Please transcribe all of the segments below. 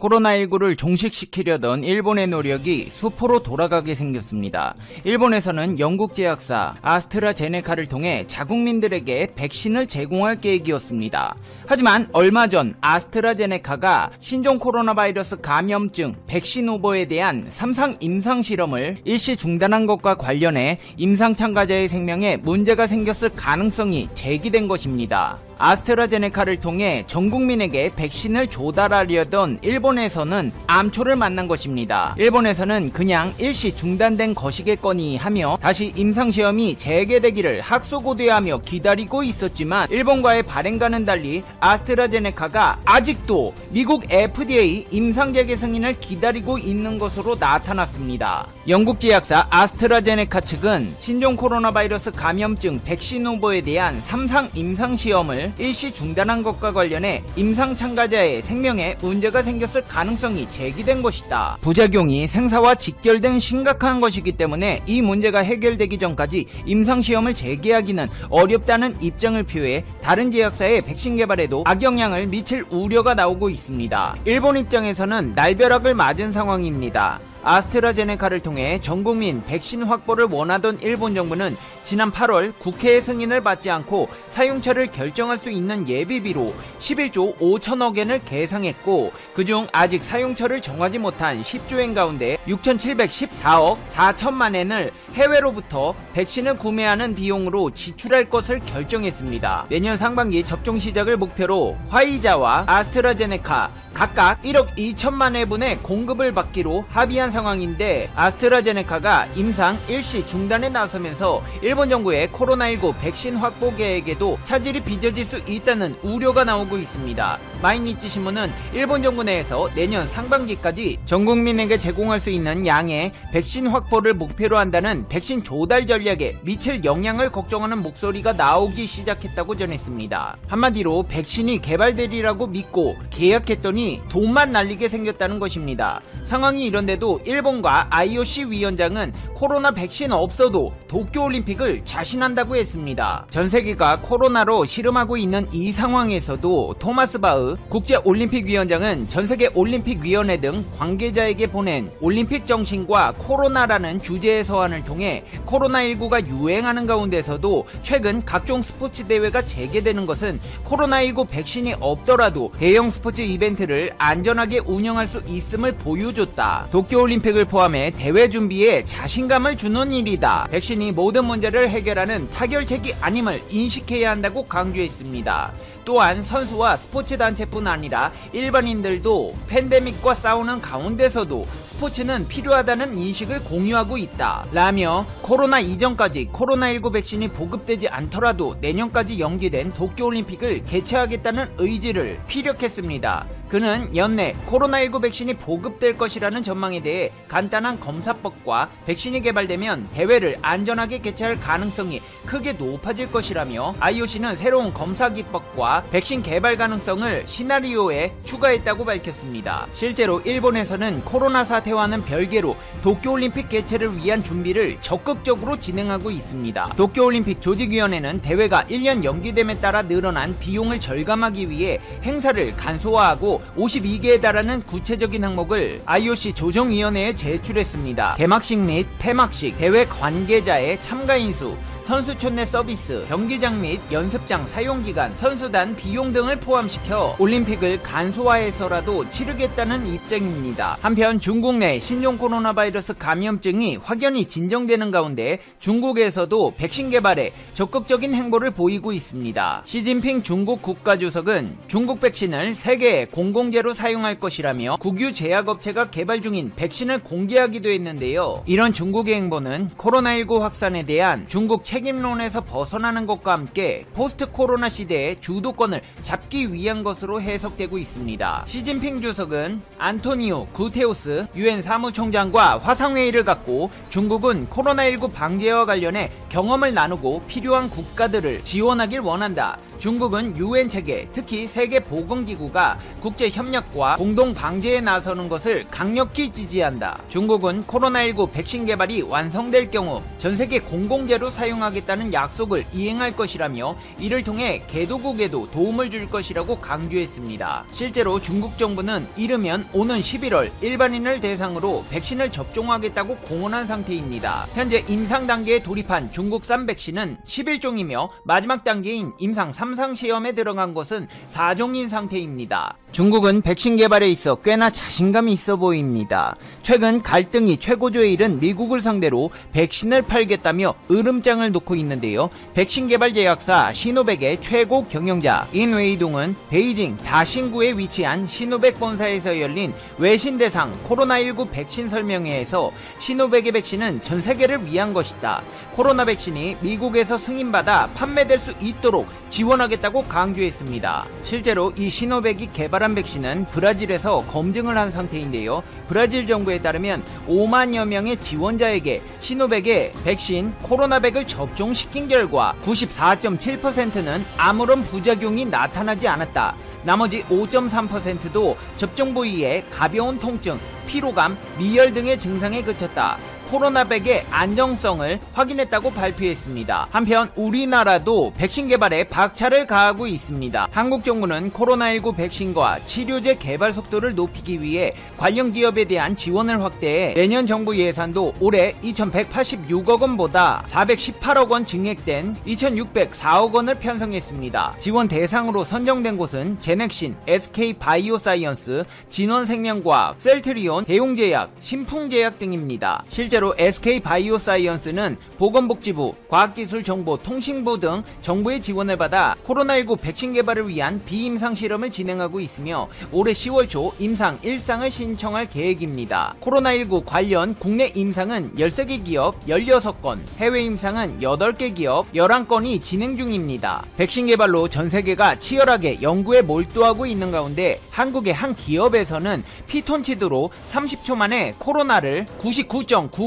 코로나19를 종식시키려던 일본의 노력이 수포로 돌아가게 생겼습니다. 일본에서는 영국 제약사 아스트라제네카를 통해 자국민들에게 백신을 제공할 계획이었습니다. 하지만 얼마 전 아스트라제네카가 신종 코로나 바이러스 감염증 백신 후보에 대한 3상 임상 실험을 일시 중단한 것과 관련해 임상 참가자의 생명에 문제가 생겼을 가능성이 제기된 것입니다. 아스트라제네카를 통해 전 국민에게 백신을 조달하려던 일본에서는 암초를 만난 것입니다. 일본에서는 그냥 일시 중단된 것이겠거니 하며 다시 임상시험이 재개되기를 학소고대하며 기다리고 있었지만 일본과의 발행과는 달리 아스트라제네카가 아직도 미국 FDA 임상재개 승인을 기다리고 있는 것으로 나타났습니다. 영국 제약사 아스트라제네카 측은 신종 코로나 바이러스 감염증 백신 후보에 대한 3상 임상시험을 일시 중단한 것과 관련해 임상 참가자의 생명에 문제가 생겼을 가능성이 제기된 것이다. 부작용이 생사와 직결된 심각한 것이기 때문에 이 문제가 해결되기 전까지 임상 시험을 재개하기는 어렵다는 입장을 표해 다른 제약사의 백신 개발에도 악영향을 미칠 우려가 나오고 있습니다. 일본 입장에서는 날벼락을 맞은 상황입니다. 아스트라제네카를 통해 전 국민 백신 확보를 원하던 일본 정부는 지난 8월 국회의 승인을 받지 않고 사용처를 결정할 수 있는 예비비로 11조 5천억 엔을 계상했고 그중 아직 사용처를 정하지 못한 10조 엔 가운데 6,714억 4천만 엔을 해외로부터 백신을 구매하는 비용으로 지출할 것을 결정했습니다. 내년 상반기 접종 시작을 목표로 화이자와 아스트라제네카 각각 1억 2천만 회분의 공급을 받기로 합의한 상황인데 아스트라제네카가 임상 일시 중단에 나서면서 일본 정부의 코로나19 백신 확보 계획에도 차질이 빚어질 수 있다는 우려가 나오고 있습니다. 마이니치 신문은 일본 정부 내에서 내년 상반기까지 전 국민에게 제공할 수 있는 양의 백신 확보를 목표로 한다는 백신 조달 전략에 미칠 영향을 걱정하는 목소리가 나오기 시작했다고 전했습니다. 한마디로 백신이 개발되리라고 믿고 계약했더니 돈만 날리게 생겼다는 것입니다. 상황이 이런데도 일본과 IOC 위원장은 코로나 백신 없어도 도쿄올림픽을 자신한다고 했습니다. 전 세계가 코로나로 실험하고 있는 이 상황에서도 토마스 바흐 국제올림픽위원장은 전 세계 올림픽위원회 등 관계자에게 보낸 올림픽 정신과 코로나라는 주제의 서한을 통해 코로나19가 유행하는 가운데서도 최근 각종 스포츠 대회가 재개되는 것은 코로나19 백신이 없더라도 대형 스포츠 이벤트를 안전하게 운영할 수 있음을 보여줬다. 도쿄올림픽을 포함해 대회 준비에 자신감을 주는 일이다. 백신이 모든 문제를 해결하는 타결책이 아님을 인식해야 한다고 강조했습니다. 또한 선수와 스포츠 단체뿐 아니라 일반인들도 팬데믹과 싸우는 가운데서도 스포츠는 필요하다는 인식을 공유하고 있다. 라며 코로나 이전까지 코로나19 백신이 보급되지 않더라도 내년까지 연기된 도쿄올림픽을 개최하겠다는 의지를 피력했습니다. 그는 연내 코로나19 백신이 보급될 것이라는 전망에 대해 간단한 검사법과 백신이 개발되면 대회를 안전하게 개최할 가능성이 크게 높아질 것이라며 IOC는 새로운 검사 기법과 백신 개발 가능성을 시나리오에 추가했다고 밝혔습니다. 실제로 일본에서는 코로나 사태와는 별개로 도쿄올림픽 개최를 위한 준비를 적극적으로 진행하고 있습니다. 도쿄올림픽 조직위원회는 대회가 1년 연기됨에 따라 늘어난 비용을 절감하기 위해 행사를 간소화하고 52개에 달하는 구체적인 항목을 IOC 조정위원회에 제출했습니다. 개막식 및 폐막식, 대회 관계자의 참가 인수, 선수촌 내 서비스, 경기장 및 연습장 사용기간, 선수단 비용 등을 포함시켜 올림픽을 간소화해서라도 치르겠다는 입장입니다. 한편 중국 내 신종 코로나 바이러스 감염증이 확연히 진정되는 가운데 중국에서도 백신 개발에 적극적인 행보를 보이고 있습니다. 시진핑 중국 국가주석은 중국 백신을 세계의 공공재로 사용할 것이라며 국유 제약업체가 개발 중인 백신을 공개하기도 했는데요. 이런 중국의 행보는 코로나19 확산에 대한 중국 책임 론에서 벗어나는 것과 함께 포스트 코로나 시대의 주도권을 잡기 위한 것으로 해석되고 있습니다. 시진핑 주석은 안토니오 구테우스 유엔 사무총장과 화상회의를 갖고 중국은 코로나19 방제와 관련해 경험을 나누고 필요한 국가들을 지원하길 원한다. 중국은 유엔 체계, 특히 세계 보건기구가 국제 협력과 공동 방제에 나서는 것을 강력히 지지한다. 중국은 코로나19 백신 개발이 완성될 경우 전 세계 공공재로 사용하기 접종하겠다는 약속을 이행할 것이라며 이를 통해 개도국에도 도움을 줄 것이라고 강조했습니다. 실제로 중국 정부는 이르면 오는 11월 일반인을 대상으로 백신을 접종하겠다고 공언한 상태입니다. 현재 임상 단계에 돌입한 중국산 백신은 11종이며 마지막 단계인 임상 3상 시험에 들어간 것은 4종인 상태입니다. 중국은 백신 개발에 있어 꽤나 자신감이 있어 보입니다. 최근 갈등이 최고조에 이른 미국을 상대로 백신을 팔겠다며 으름장을 놓고 있는데요. 백신 개발 제약사 시노백의 최고 경영자 인웨이동은 베이징 다신구에 위치한 시노백 본사에서 열린 외신 대상 코로나19 백신 설명회에서 시노백의 백신은 전 세계를 위한 것이다. 코로나 백신이 미국에서 승인받아 판매될 수 있도록 지원하겠다고 강조했습니다. 실제로 이 시노백이 개발한 백신은 브라질에서 검증을 한 상태인데요. 브라질 정부에 따르면 5만여 명의 지원자에게 시노백의 백신 코로나백을 접종시킨 결과 94.7%는 아무런 부작용이 나타나지 않았다. 나머지 5.3%도 접종 부위에 가벼운 통증, 피로감, 미열 등의 증상에 그쳤다. 코로나백의 안정성을 확인했다고 발표했습니다. 한편 우리나라도 백신 개발에 박차를 가하고 있습니다. 한국 정부는 코로나19 백신과 치료제 개발 속도를 높이기 위해 관련 기업에 대한 지원을 확대해 내년 정부 예산도 올해 2,186억 원보다 418억 원 증액된 2,604억 원을 편성했습니다. 지원 대상으로 선정된 곳은 제넥신, SK 바이오사이언스, 진원생명과학, 셀트리온, 대용제약, 신풍제약 등입니다. 실제로 SK 바이오사이언스는 보건복지부, 과학기술정보통신부 등 정부의 지원을 받아 코로나19 백신 개발을 위한 비임상 실험을 진행하고 있으며 올해 10월 초 임상 1상을 신청할 계획입니다. 코로나19 관련 국내 임상은 13개 기업 16건, 해외 임상은 8개 기업 11건이 진행 중입니다. 백신 개발로 전 세계가 치열하게 연구에 몰두하고 있는 가운데 한국의 한 기업에서는 피톤치드로 30초 만에 코로나를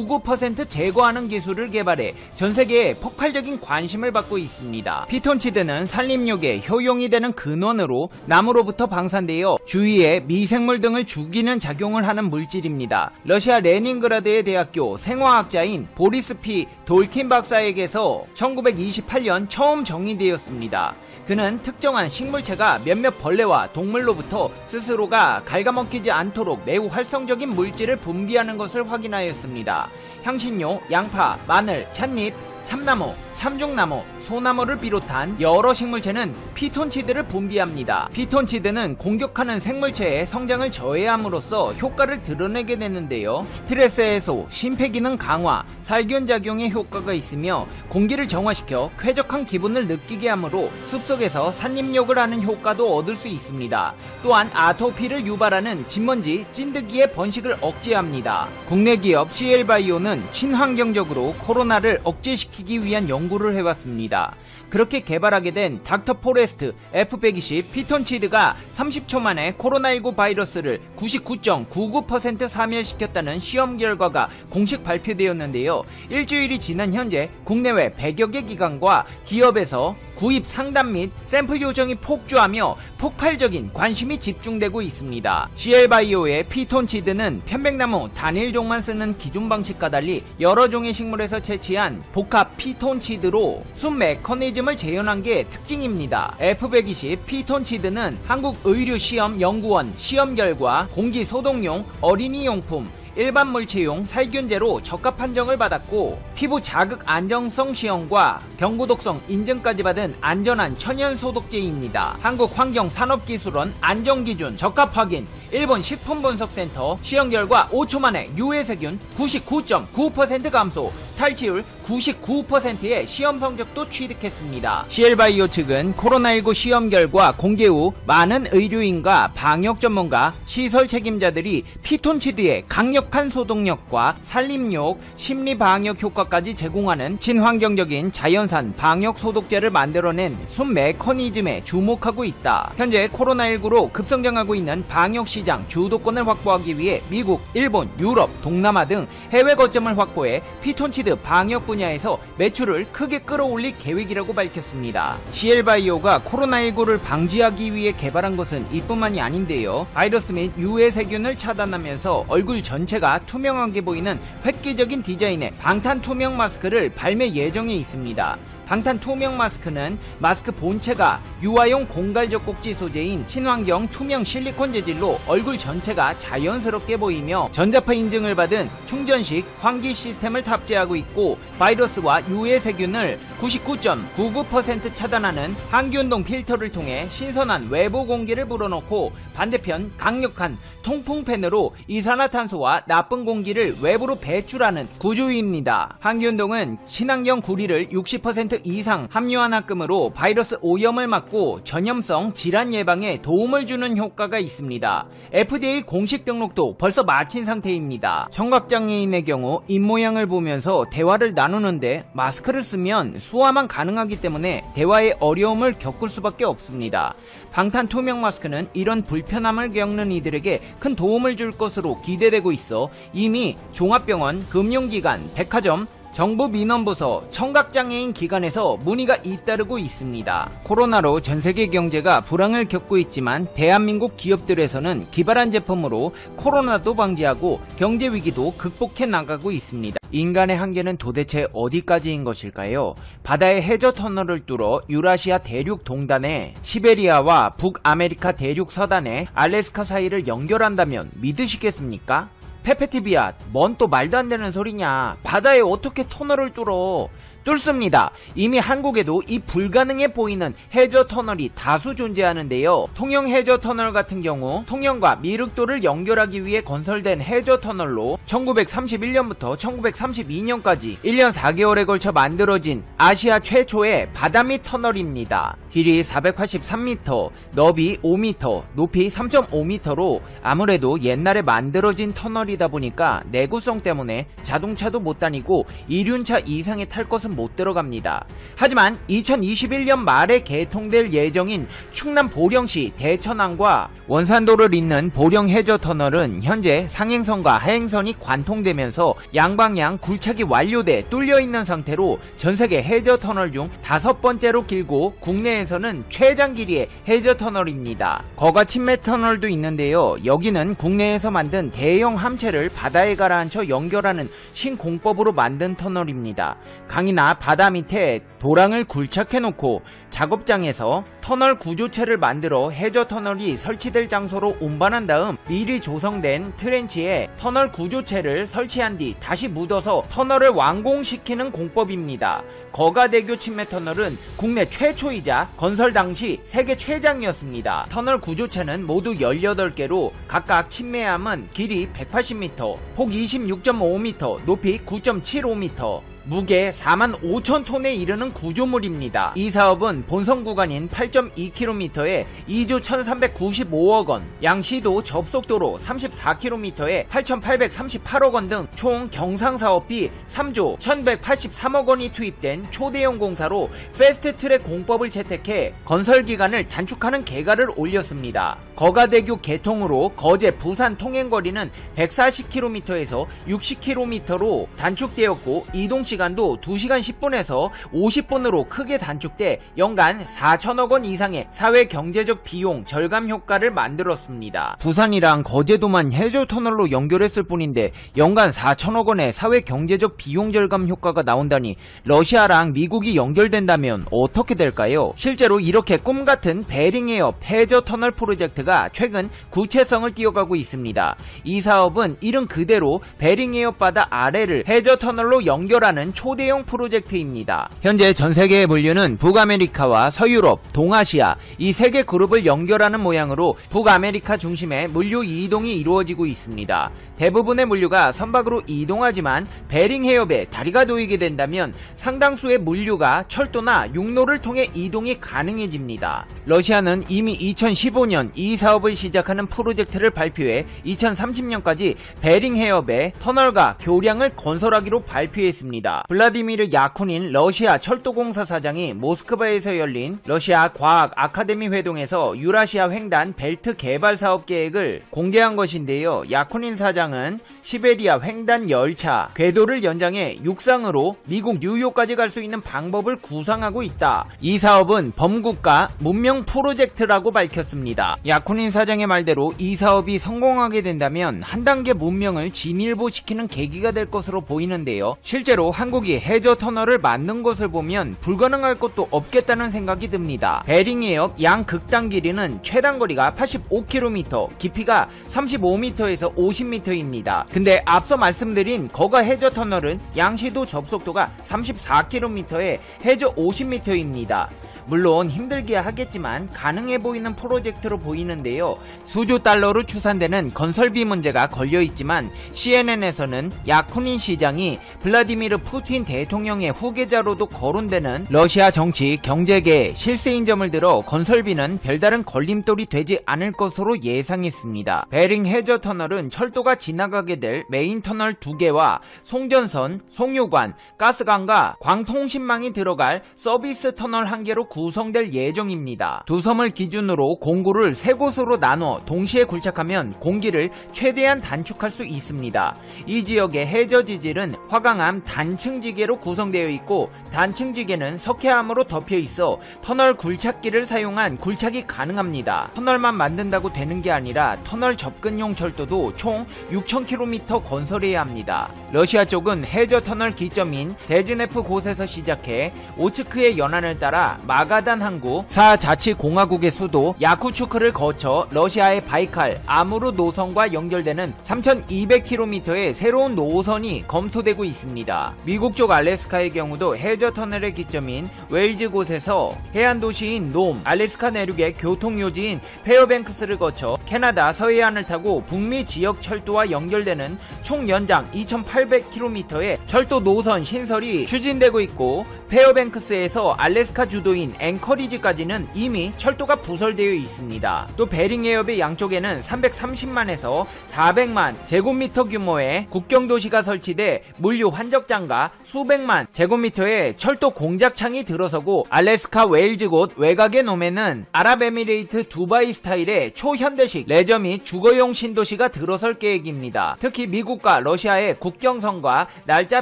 99.99% 제거하는 기술을 개발해 전 세계에 폭발적인 관심을 받고 있습니다. 피톤치드는 산림욕에 효용이 되는 근원으로 나무로부터 방산되어 주위에 미생물 등을 죽이는 작용을 하는 물질입니다. 러시아 레닌그라드의 대학교 생화학자인 보리스 피 돌킨 박사에게서 1928년 처음 정의되었습니다. 그는 특정한 식물체가 몇몇 벌레와 동물로부터 스스로가 갉아먹히지 않도록 매우 활성적인 물질을 분비하는 것을 확인하였습니다. 향신료, 양파, 마늘, 찻잎, 참나무, 참중나무, 소나무를 비롯한 여러 식물체는 피톤치드를 분비합니다. 피톤치드는 공격하는 생물체의 성장을 저해함으로써 효과를 드러내게 되는데요. 스트레스 해소, 심폐기능 강화, 살균 작용의 효과가 있으며 공기를 정화시켜 쾌적한 기분을 느끼게 하므로 숲속에서 산림욕을 하는 효과도 얻을 수 있습니다. 또한 아토피를 유발하는 진먼지, 찐득이의 번식을 억제합니다. 국내 기업 CL바이오는 친환경적으로 코로나를 억제시키 기 위한 연구를 해왔습니다. 그렇게 개발하게 된 닥터 포레스트 F120 피톤치드가 30초 만에 코로나19 바이러스를 99.99% 사멸시켰다는 시험 결과가 공식 발표되었는데요. 일주일이 지난 현재 국내외 100여 개 기관과 기업에서 구입 상담 및 샘플 요청이 폭주하며 폭발적인 관심이 집중되고 있습니다. CL바이오의 피톤치드는 편백나무 단일 종만 쓰는 기존 방식과 달리 여러 종의 식물에서 채취한 복합 피톤치드로 순 메커니즘을 재현한 게 특징입니다. F120 피톤치드는 한국의료시험연구원 시험 결과 공기 소독용 어린이용품 일반 물체용 살균제로 적합 판정을 받았고 피부 자극 안정성 시험과 경구독성 인증까지 받은 안전한 천연 소독제입니다. 한국환경산업기술원 안전기준 적합 확인 일본 식품분석센터 시험 결과 5초 만에 유해세균 99.9% 감소 탈취율 99%의 시험 성적도 취득했습니다. CL바이오 측은 코로나19 시험 결과 공개 후 많은 의료인과 방역 전문가, 시설 책임자들이 피톤치드의 강력 한 소독력과 산림욕, 심리 방역 효과까지 제공하는 친환경적인 자연산 방역 소독제를 만들어낸 순 메커니즘에 주목하고 있다. 현재 코로나19로 급성장하고 있는 방역 시장 주도권을 확보하기 위해 미국, 일본, 유럽, 동남아 등 해외 거점을 확보해 피톤치드 방역 분야에서 매출을 크게 끌어올릴 계획이라고 밝혔습니다. CL바이오가 코로나19를 방지하기 위해 개발한 것은 이뿐만이 아닌데요. 바이러스 및 유해 세균을 차단하면서 얼굴 전체 가 투명하게 보이는 획기적인 디자인의 방탄 투명 마스크를 발매 예정에 있습니다. 방탄 투명 마스크는 마스크 본체가 유아용 공갈적 꼭지 소재인 친환경 투명 실리콘 재질로 얼굴 전체가 자연스럽게 보이며 전자파 인증을 받은 충전식 환기 시스템을 탑재하고 있고 바이러스와 유해 세균을 99.99% 차단하는 항기운동 필터를 통해 신선한 외부 공기를 불어넣고 반대편 강력한 통풍 팬으로 이산화탄소와 나쁜 공기를 외부로 배출하는 구조입니다. 항기운동은 친환경 구리를 60% 이상 함유한 합금으로 바이러스 오염을 막고 전염성 질환 예방에 도움을 주는 효과가 있습니다. FDA 공식 등록도 벌써 마친 상태입니다. 청각장애인의 경우 입모양을 보면서 대화를 나누는데 마스크를 쓰면 수화만 가능하기 때문에 대화에 어려움을 겪을 수밖에 없습니다. 방탄 투명 마스크는 이런 불편함을 겪는 이들에게 큰 도움을 줄 것으로 기대되고 있어 이미 종합병원, 금융기관, 백화점, 정부 민원부서, 청각장애인 기관에서 문의가 잇따르고 있습니다. 코로나로 전 세계 경제가 불황을 겪고 있지만 대한민국 기업들에서는 기발한 제품으로 코로나도 방지하고 경제 위기도 극복해 나가고 있습니다. 인간의 한계는 도대체 어디까지인 것일까요? 바다의 해저 터널을 뚫어 유라시아 대륙 동단에 시베리아와 북아메리카 대륙 서단에 알래스카 사이를 연결한다면 믿으시겠습니까? 페페티비아, 뭔또 말도 안 되는 소리냐. 바다에 어떻게 터널을 뚫어. 뚫습니다. 이미 한국에도 이 불가능해 보이는 해저 터널이 다수 존재하는데요. 통영 해저 터널 같은 경우 통영과 미륵도를 연결하기 위해 건설된 해저 터널로 1931년부터 1932년까지 1년 4개월에 걸쳐 만들어진 아시아 최초의 바다 밑 터널입니다. 길이 483m, 너비 5m, 높이 3.5m로 아무래도 옛날에 만들어진 터널이다 보니까 내구성 때문에 자동차도 못 다니고 이륜차 이상의 탈 것은 못 들어갑니다. 하지만 2021년 말에 개통될 예정인 충남 보령시 대천항과 원산도를 잇는 보령 해저 터널은 현재 상행선과 하행선이 관통되면서 양방향 굴착이 완료돼 뚫려 있는 상태로 전 세계 해저 터널 중 다섯 번째로 길고 국내에서는 최장 길이의 해저 터널입니다. 거가 침매 터널도 있는데요. 여기는 국내에서 만든 대형 함체를 바다에 가라앉혀 연결하는 신공법으로 만든 터널입니다. 강이 나 바다 밑에 도랑을 굴착해 놓고 작업장에서 터널 구조체를 만들어 해저 터널이 설치될 장소로 운반한 다음 미리 조성된 트렌치에 터널 구조체를 설치한 뒤 다시 묻어서 터널을 완공시키는 공법입니다. 거가대교 침매 터널은 국내 최초이자 건설 당시 세계 최장이었습니다. 터널 구조체는 모두 18개로 각각 침매함은 길이 180m, 폭 26.5m, 높이 9.75m, 무게 4만 5천 톤에 이르는 구조물입니다. 이 사업은 본선 구간인 8.2km에 2조 1395억 원, 양시도 접속도로 34km에 8,838억 원 등 총 경상 사업비 3조 1,183억 원이 투입된 초대형 공사로 패스트트랙 공법을 채택해 건설 기간을 단축하는 계가를 올렸습니다. 거가대교 개통으로 거제 부산 통행 거리는 140km에서 60km로 단축되었고 이동 시 간도 2시간 10분에서 50분으로 크게 단축돼 연간 4천억 원 이상의 사회 경제적 비용 절감 효과를 만들었습니다. 부산이랑 거제도만 해저 터널로 연결했을 뿐인데 연간 4천억 원의 사회 경제적 비용 절감 효과가 나온다니 러시아랑 미국이 연결된다면 어떻게 될까요? 실제로 이렇게 꿈 같은 베링에어 해저 터널 프로젝트가 최근 구체성을 띄어가고 있습니다. 이 사업은 이름 그대로 베링에어 바다 아래를 해저 터널로 연결하는 초대형 프로젝트입니다. 현재 전 세계의 물류는 북아메리카와 서유럽, 동아시아 이 세 개 그룹을 연결하는 모양으로 북아메리카 중심의 물류 이동이 이루어지고 있습니다. 대부분의 물류가 선박으로 이동하지만 베링 해협에 다리가 놓이게 된다면 상당수의 물류가 철도나 육로를 통해 이동이 가능해집니다. 러시아는 이미 2015년 이 사업을 시작하는 프로젝트를 발표해 2030년까지 베링 해협에 터널과 교량을 건설하기로 발표했습니다. 있습니다. 블라디미르 야쿠닌 러시아 철도공사 사장이 모스크바에서 열린 러시아 과학 아카데미 회동에서 유라시아 횡단 벨트 개발 사업 계획을 공개한 것인데요. 야쿠닌 사장은 시베리아 횡단 열차 궤도를 연장해 육상으로 미국 뉴욕까지 갈 수 있는 방법을 구상하고 있다. 이 사업은 범국가 문명 프로젝트라고 밝혔습니다. 야쿠닌 사장의 말대로 이 사업이 성공하게 된다면 한 단계 문명을 진일보시키는 계기가 될 것으로 보이는데요. 실제로 한 국이 해저 터널을 만든 것을 보면 불가능할 것도 없겠다는 생각이 듭니다. 베링 해역 양 극단 길이는 최단 거리가 85km, 깊이가 35m에서 50m입니다. 근데 앞서 말씀드린 거가 해저 터널은 양시도 접속도가 34km에 해저 50m입니다. 물론 힘들게 하겠지만 가능해 보이는 프로젝트로 보이는데요. 수조 달러로 추산되는 건설비 문제가 걸려 있지만 CNN에서는 야쿠닌 시장이 블라디미르 푸틴 대통령의 후계자로도 거론되는 러시아 정치 경제계 실세인 점을 들어 건설비는 별다른 걸림돌이 되지 않을 것으로 예상했습니다. 베링 해저 터널은 철도가 지나가게 될 메인 터널 두 개와 송전선, 송유관, 가스관과 광통신망이 들어갈 서비스 터널 한 개로 구성될 예정입니다. 두 섬을 기준으로 공구를 세 곳으로 나눠 동시에 굴착하면 공기를 최대한 단축할 수 있습니다. 이 지역의 해저 지질은 화강암 단층 지계로 구성되어 있고 단층지계는 석회암으로 덮여 있어 터널 굴착기를 사용한 굴착이 가능합니다. 터널만 만든다고 되는 게 아니라 터널 접근용 철도도 총 6,000km 건설해야 합니다. 러시아 쪽은 해저 터널 기점인 데즈네프 곳에서 시작해 오츠크의 연안을 따라 마가단 항구 사자치공화국의 수도 야쿠츠크를 거쳐 러시아의 바이칼 아무르 노선과 연결되는 3,200km의 새로운 노선이 검토되고 있습니다. 미국 쪽 알래스카의 경우도 해저 터널의 기점인 웨일즈 곳에서 해안 도시인 놈, 알래스카 내륙의 교통요지인 페어뱅크스를 거쳐 캐나다 서해안을 타고 북미 지역 철도와 연결되는 총 연장 2,800km의 철도 노선 신설이 추진되고 있고 페어뱅크스에서 알래스카 주도인 앵커리지까지는 이미 철도가 부설되어 있습니다. 또 베링 해협의 양쪽에는 330만에서 400만 제곱미터 규모의 국경 도시가 설치돼 물류 환적장과 수백만 제곱미터의 철도 공작창이 들어서고 알래스카 웨일즈 곳 외곽의 놈에는 아랍에미레이트 두바이 스타일의 초현대식 레저 및 주거용 신도시가 들어설 계획입니다. 특히 미국과 러시아의 국경선과 날짜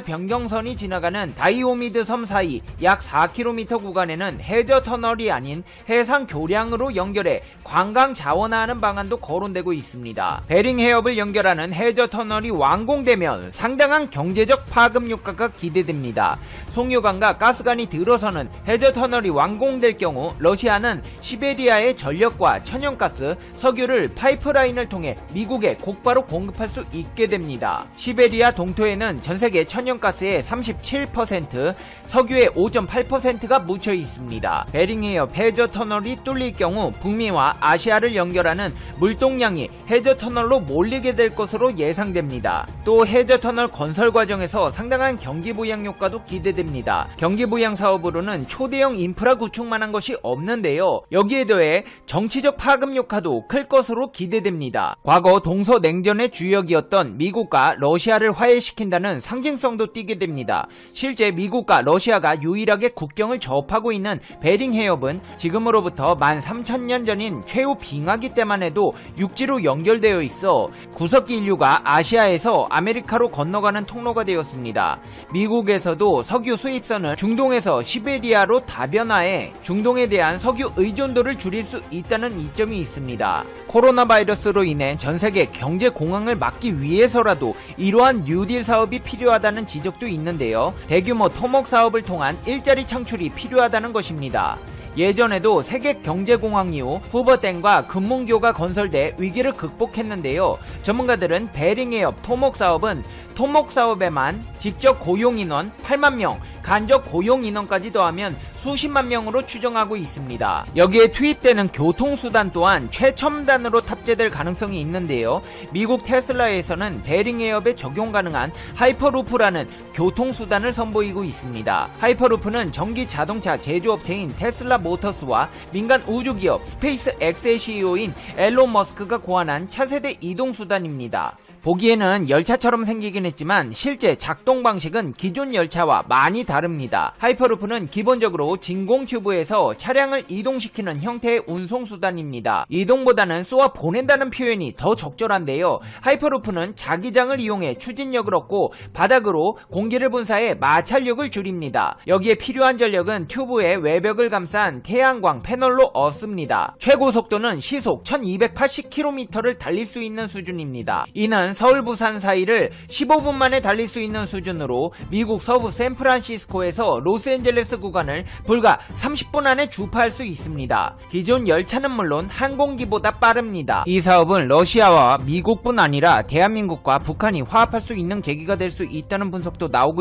변경선이 지나가는 다이오미드 섬 사이 약 4km 구간에는 해저 터널이 아닌 해상 교량으로 연결해 관광 자원화하는 방안도 거론되고 있습니다. 베링 해협을 연결하는 해저 터널이 완공되면 상당한 경제적 파급 효과가 기대됩니다. 송유관과 가스관이 들어서는 해저 터널이 완공될 경우 러시아는 시베리아의 전력과 천연가스, 석유를 파이프라인을 통해 미국에 곧바로 공급할 수 있게 됩니다. 시베리아 동토에는 전 세계 천연가스의 37%, 석유의 5.8%가 묻혀 있습니다. 베링해협 해저 터널이 뚫릴 경우 북미와 아시아를 연결하는 물동량이 해저 터널로 몰리게 될 것으로 예상됩니다. 또 해저 터널 건설 과정에서 상당한 경기 부양 효과도 기대됩니다. 경기 부양 사업으로는 초대형 인프라 구축만 한 것이 없는데요. 여기에 더해 정치적 파급 효과도 클 것으로 기대됩니다. 과거 동서 냉전의 주역이었던 미국과 러시아를 화해시킨다는 상징성도 띠게 됩니다. 실제 미국과 러시아가 유일하게 국경을 접하고 있는 베링 해협은 지금으로부터 13,000년 전인 최후 빙하기 때만 해도 육지로 연결되어 있어 구석기 인류가 아시아에서 아메리카로 건너가는 통로가 되었습니다. 미국에서도 석유 수입선을 중동에서 시베리아로 다변화해 중동에 대한 석유 의존도를 줄일 수 있다는 이점이 있습니다. 코로나 바이러스로 인해 전 세계 경제 공황을 막기 위해서라도 이러한 뉴딜 사업이 필요하다는 지적도 있는데요. 대규모 토목 사업을 통한 일자리 창출이 필요하다는 것입니다. 예전에도 세계 경제공황 이후 후버땡과 금문교가 건설돼 위기를 극복했는데요. 전문가들은 베링해협 토목 사업은 토목 사업에만 직접 고용 인원 8만 명, 간접 고용 인원까지 더하면 수십만 명으로 추정하고 있습니다. 여기에 투입되는 교통수단 또한 최첨단으로 탑재될 가능성이 있는데요. 미국 테슬라에서는 베링 에어에 적용 가능한 하이퍼루프라는 교통수단을 선보이고 있습니다. 하이 퍼루프는 전기 자동차 제조업체인 테슬라 모터스와 민간 우주기업 스페이스 X의 CEO인 앨런 머스크가 고안한 차세대 이동수단입니다. 보기에는 열차처럼 생기긴 했지만 실제 작동 방식은 기존 열차와 많이 다릅니다. 하이퍼루프는 기본적으로 진공 튜브에서 차량을 이동시키는 형태의 운송수단입니다. 이동보다는 쏘아 보낸다는 표현이 더 적절한데요. 하이퍼루프는 자기장을 이용해 추진력을 얻고 바닥으로 공기를 분사해 마찰력을 줄입니다. 여기에 필요한 전력은 튜브의 외벽을 감싼 태양광 패널로 얻습니다. 최고 속도는 시속 1280km를 달릴 수 있는 수준입니다. 이는 서울 부산 사이를 15분 만에 달릴 수 있는 수준으로 미국 서부 샌프란시스코에서 로스앤젤레스 구간을 불과 30분 안에 주파할 수 있습니다. 기존 열차는 물론 항공기보다 빠릅니다. 이 사업은 러시아와 미국뿐 아니라 대한민국과 북한이 화합할 수 있는 계기가 될 수 있다는 분석도 나오고 있는